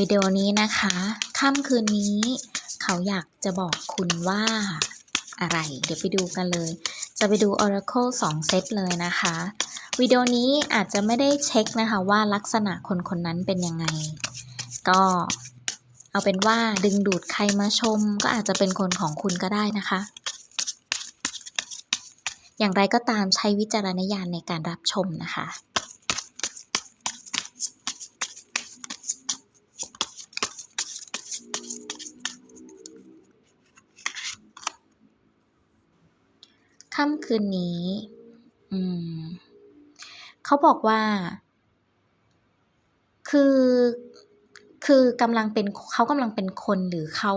วิดีโอนี้นะคะค่ำคืนนี้ เขาอยากจะบอกคุณว่าอะไร เดี๋ยวไปดูกันเลย จะไปดู Oracle 2 เซตเลยนะคะ วิดีโอนี้อาจจะไม่ได้เช็คนะคะว่าลักษณะคนคนนั้นเป็นยังไง ก็เอาเป็นว่าดึงดูดใครมาชม ก็อาจจะเป็นคนของคุณก็ได้นะคะ อย่างไรก็ตามใช้วิจารณญาณในการรับชมนะคะ ค่ำคืนนี้ อืม เขาบอกว่า คือ คือกำลังเป็นเขากำลังเป็นคนหรือเขา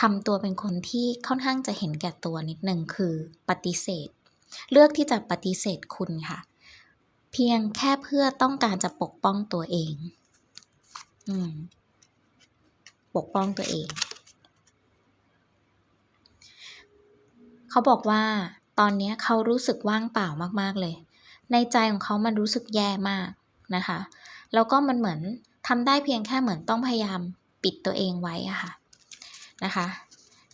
ทำตัวเป็นคนที่ค่อนข้างจะเห็นแก่ตัวนิดหนึ่งคือปฏิเสธ เลือกที่จะปฏิเสธคุณค่ะ เพียงแค่เพื่อต้องการจะปกป้องตัวเอง อืม ปกป้องตัวเองเขาบอกว่า ตอนนี้เขารู้สึกว่างเปล่ามากๆเลย ในใจของเขามันรู้สึกแย่มากนะคะ แล้วก็มันเหมือนทำได้เพียงแค่เหมือนต้องพยายามปิดตัวเองไว้อะค่ะนะคะ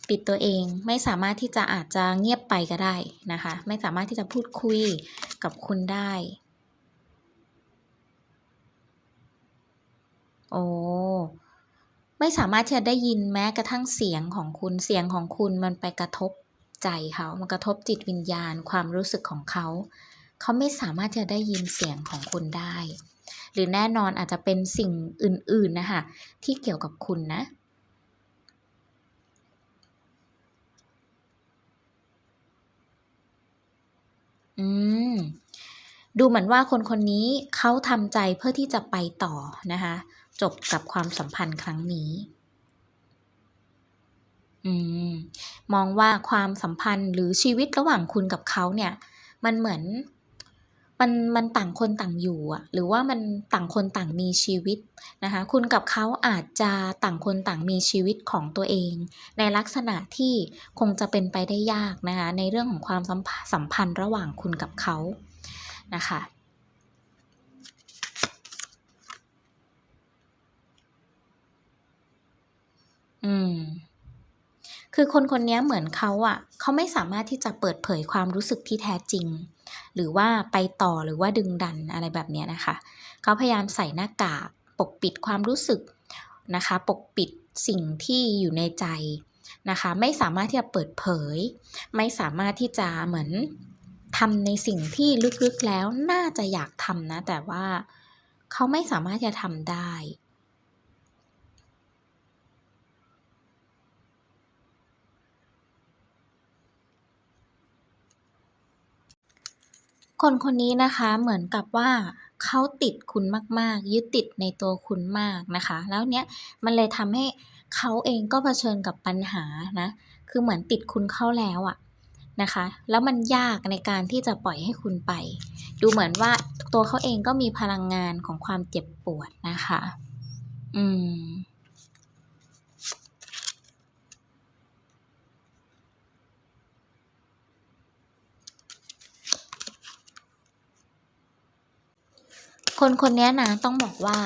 ปิดตัวเองไม่สามารถที่จะอาจจะเงียบไปก็ได้นะคะ ไม่สามารถที่จะพูดคุยกับคุณได้ โอ้ไม่สามารถที่จะได้ยินแม้กระทั่งเสียงของคุณเสียงของคุณมันไปกระทบ ใจเขามันกระทบจิตวิญญาณความรู้สึกของเขา เขาไม่สามารถจะได้ยินเสียงของคุณได้ หรือแน่นอนอาจจะเป็นสิ่งอื่น ๆ นะคะ ที่เกี่ยวกับคุณนะอืมดูเหมือนว่าคนคนนี้เขาทำใจเพื่อที่จะไปต่อนะคะ จบกับความสัมพันธ์ครั้งนี้ อืม มองว่าความสัมพันธ์หรือชีวิตระหว่างคุณกับเขาเนี่ย มันเหมือน มันมันต่างคนต่างอยู่อะหรือว่ามันต่างคนต่างมีชีวิตนะคะ คุณกับเขาอาจจะต่างคนต่างมีชีวิตของตัวเอง ในลักษณะที่คงจะเป็นไปได้ยากนะคะในเรื่องของความสัมพสัมพันธ์ระหว่างคุณกับเขานะคะอืม คือคนคนนี้เหมือนเขาอะเขาไม่สามารถที่จะเปิดเผยความรู้สึกที่แท้จริง หรือว่าไปต่อหรือว่าดึงดันอะไรแบบเนี้ยนะคะ เขาพยายามใส่หน้ากากปกปิดความรู้สึกนะคะ ปกปิดสิ่งที่อยู่ในใจนะคะ ไม่สามารถที่จะเปิดเผย ไม่สามารถที่จะเหมือนทำในสิ่งที่ลึกๆแล้วน่าจะอยากทำนะ แต่ว่าเขาไม่สามารถที่จะทำได้ คนคนนี้นะคะเหมือนกับว่าเขาติดคุณมาก ๆ ยึดติดในตัวคุณมากนะคะ แล้วเนี้ยมันเลยทำให้เขาเองก็เผชิญกับปัญหานะ คือเหมือนติดคุณเข้าแล้วอะนะคะ แล้วมันยากในการที่จะปล่อยให้คุณไป ดูเหมือนว่าตัวเขาเองก็มีพลังงานของความเจ็บปวดนะคะ อืม คนคนนี้นะต้องบอกว่า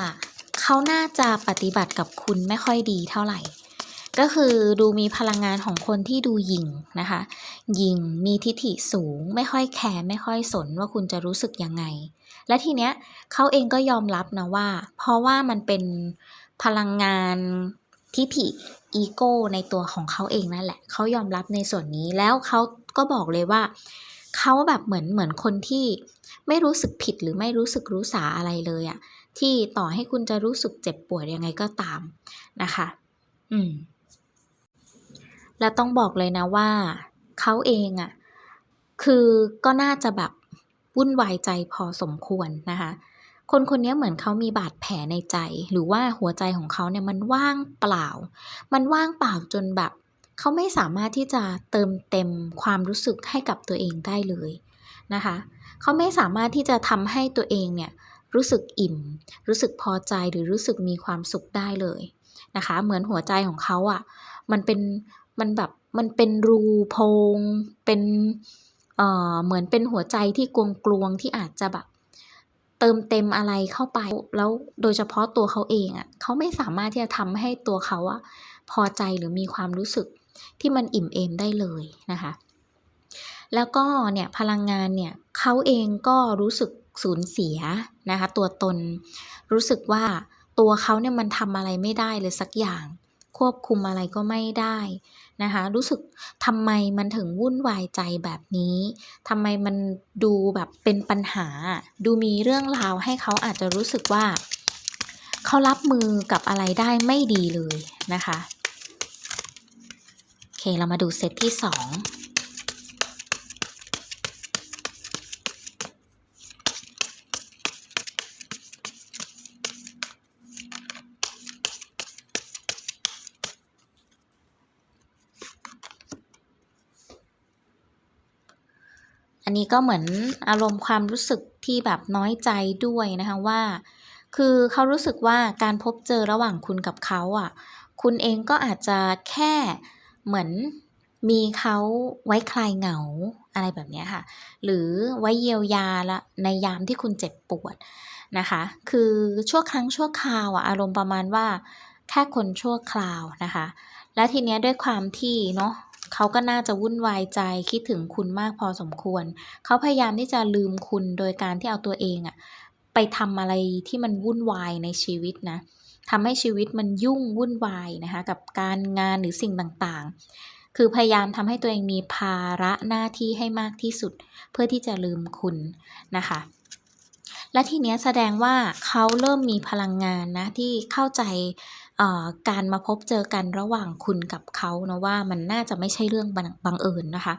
เขาน่าจะปฏิบัติกับคุณไม่ค่อยดีเท่าไหร่ ก็คือดูมีพลังงานของคนที่ดูหยิ่งนะคะหยิ่งมีทิฐิสูง ไม่ค่อยแคร์ไม่ค่อยสนว่าคุณจะรู้สึกยังไง และทีเนี้ยเขาเองก็ยอมรับนะว่า เพราะว่ามันเป็นพลังงานทิฐิอีโก้ในตัวของเขาเองนั่นแหละ เขายอมรับในส่วนนี้แล้วเขาก็บอกเลยว่า เขาแบบเหมือนเหมือนคนที่ไม่รู้สึกผิดหรือไม่รู้สึกรู้สาอะไรเลยอะที่ต่อให้คุณจะรู้สึกเจ็บปวดยังไงก็ตามนะคะ อืม แล้วต้องบอกเลยนะว่าเขาเองอะคือก็น่าจะแบบวุ่นวายใจพอสมควรนะคะ คนคนนี้เหมือนเขามีบาดแผลในใจ หรือว่าหัวใจของเขาเนี่ยมันว่างเปล่า มันว่างเปล่าจนแบบ เขาไม่สามารถที่จะเติมเต็มความรู้สึกให้กับตัวเองได้เลยนะคะเขาไม่สามารถที่จะทำให้ตัวเองเนี่ยรู้สึกอิ่ม รู้สึกพอใจหรือรู้สึกมีความสุขได้เลยนะคะ เหมือนหัวใจของเขาอะมันเป็นมันแบบมันเป็นรูโพง เป็นเอ่อเหมือนเป็นหัวใจที่กลวงๆที่อาจจะแบบเติมเต็มอะไรเข้าไปแล้วโดยเฉพาะตัวเขาเองอะเขาไม่สามารถที่จะทำให้ตัวเขาอะพอใจหรือมีความรู้สึก ที่มันอิ่มเอมได้เลยนะคะ แล้วก็เนี่ยพลังงานเนี่ยเขาเองก็รู้สึกสูญเสียนะคะตัวตนรู้สึกว่าตัวเขาเนี่ยมันทำอะไรไม่ได้เลยสักอย่าง ควบคุมอะไรก็ไม่ได้นะคะรู้สึกทำไมมันถึงวุ่นวายใจแบบนี้ทำไมมันดูแบบเป็นปัญหา ดูมีเรื่องราวให้เขาอาจจะรู้สึกว่า เขารับมือกับอะไรได้ไม่ดีเลยนะคะ เค เรามาดูเซตที่สองอันนี้ก็เหมือนอารมณ์ความรู้สึกที่แบบน้อยใจด้วยนะคะว่า คือเขารู้สึกว่าการพบเจอระหว่างคุณกับเขาอะ คุณเองก็อาจจะแค่ เหมือนมีเขาไว้คลายเหงาอะไรแบบนี้ค่ะ หรือไว้เยียวยาละในยามที่คุณเจ็บปวดนะคะ คือชั่วครั้งชั่วคราวอะอารมณ์ประมาณว่าแค่คนชั่วคราวนะคะ และทีเนี้ยด้วยความที่เนาะเขาก็น่าจะวุ่นวายใจคิดถึงคุณมากพอสมควร เขาพยายามที่จะลืมคุณโดยการที่เอาตัวเองอะไปทำอะไรที่มันวุ่นวายในชีวิตนะ ทำให้ชีวิตมันยุ่งวุ่นวายนะคะกับการงานหรือสิ่งต่างๆ คือพยายามทำให้ตัวเองมีภาระหน้าที่ให้มากที่สุด เพื่อที่จะลืมคุณนะคะ และทีเนี้ยแสดงว่าเขาเริ่มมีพลังงานนะที่เข้าใจการมาพบเจอกันระหว่างคุณกับเขานะว่ามันน่าจะไม่ใช่เรื่องบังเอิญนะคะ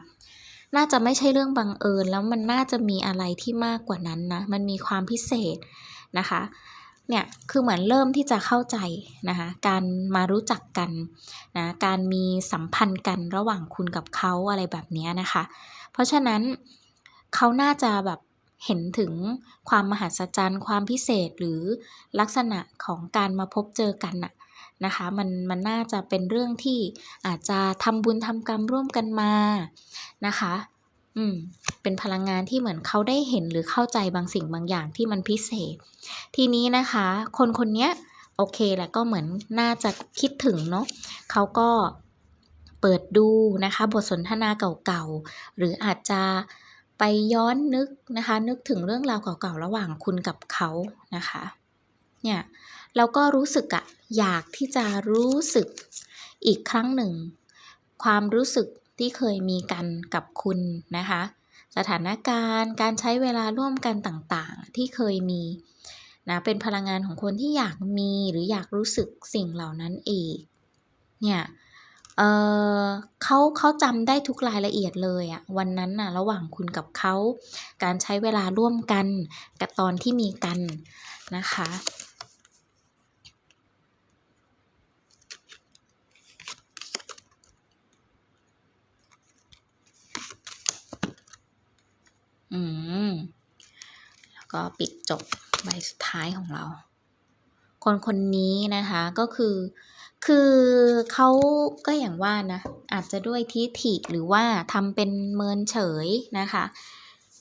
น่าจะไม่ใช่เรื่องบังเอิญ แล้วมันน่าจะมีอะไรที่มากกว่านั้นนะ มันมีความพิเศษนะคะ เนี่ยคือเหมือนเริ่มที่จะเข้าใจนะคะการมารู้จักกันนะการมีสัมพันธ์กันระหว่างคุณกับเขาอะไรแบบนี้นะคะ เพราะฉะนั้นเขาน่าจะแบบเห็นถึงความมหัศจรรย์ ความพิเศษหรือลักษณะของการมาพบเจอกันน่ะนะคะมันมันน่าจะเป็นเรื่องที่อาจจะทำบุญทำกรรมร่วมกันมานะคะ อืม เป็นพลังงานที่เหมือนเขาได้เห็นหรือเข้าใจบางสิ่งบางอย่างที่มันพิเศษ ทีนี้นะคะ คนคนนี้โอเคแหละก็เหมือนน่าจะคิดถึงเนาะเขาก็เปิดดูนะคะ บทสนทนาเก่าๆ หรืออาจจะไปย้อนนึกนะคะ นึกถึงเรื่องราวเก่าๆ ระหว่างคุณกับเขานะคะ เนี่ยเราก็รู้สึกอะอยากที่จะรู้สึกอีกครั้งหนึ่ง ความรู้สึก ที่เคยมีกันกับคุณนะคะ สถานการณ์การใช้เวลาร่วมกันต่างๆ ที่เคยมีนะเป็นพลังงานของคนที่อยากมีหรืออยากรู้สึกสิ่งเหล่านั้นอีกเนี่ยเเขาเขาจำได้ทุกรายละเอียดเลยอะวันนั้นน่ะระหว่างคุณกับเขา การใช้เวลาร่วมกันกับตอนที่มีกันนะคะ อืม แล้วก็ปิดจบใบสุดท้ายของเรา คนคนนี้นะคะก็คือ คือเขาก็อย่างว่านะ อาจจะด้วยทิฐิหรือว่าทำเป็นเมินเฉยนะคะ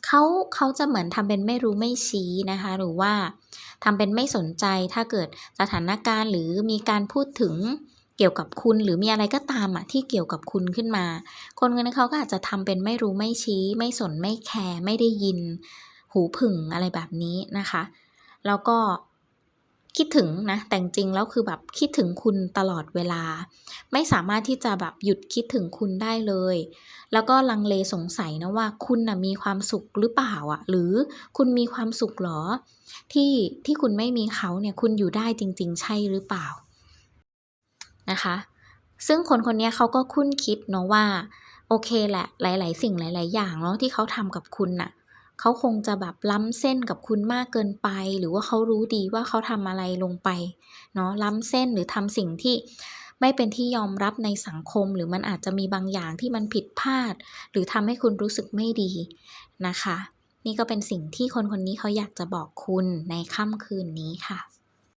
เขาเขาจะเหมือนทำเป็นไม่รู้ไม่ชี้นะคะ หรือว่าทำเป็นไม่สนใจถ้าเกิดสถานการณ์หรือมีการพูดถึง เกี่ยวกับคุณหรือมีอะไรก็ตามอะที่เกี่ยวกับคุณขึ้นมา คนคนนั้นเขาก็อาจจะทำเป็นไม่รู้ไม่ชี้ ไม่สนไม่แคร์ไม่ได้ยิน หูผึ่งอะไรแบบนี้นะคะ แล้วก็คิดถึงนะแต่จริงแล้วคือแบบคิดถึงคุณตลอดเวลา ไม่สามารถที่จะแบบหยุดคิดถึงคุณได้เลย แล้วก็ลังเลสงสัยนะว่าคุณนะมีความสุขหรือเปล่าอะ หรือคุณมีความสุขหรอ ที่ที่คุณไม่มีเขาเนี่ยคุณอยู่ได้จริง ๆ ใช่หรือเปล่า นะคะ ซึ่งคนคนนี้เขาก็คุ้นคิดเนาะว่า โอเคแหละ หลาย ๆ สิ่งหลาย ๆ อย่างเนาะที่เขาทำกับคุณน่ะเขาคงจะแบบล้ำเส้นกับคุณมากเกินไป หรือว่าเขารู้ดีว่าเขาทำอะไรลงไปเนาะล้ำเส้นหรือทำสิ่งที่ไม่เป็นที่ยอมรับในสังคม หรือมันอาจจะมีบางอย่างที่มันผิดพลาด หรือทำให้คุณรู้สึกไม่ดีนะคะ นี่ก็เป็นสิ่งที่คนคนนี้เขาอยากจะบอกคุณในค่ำคืนนี้ค่ะ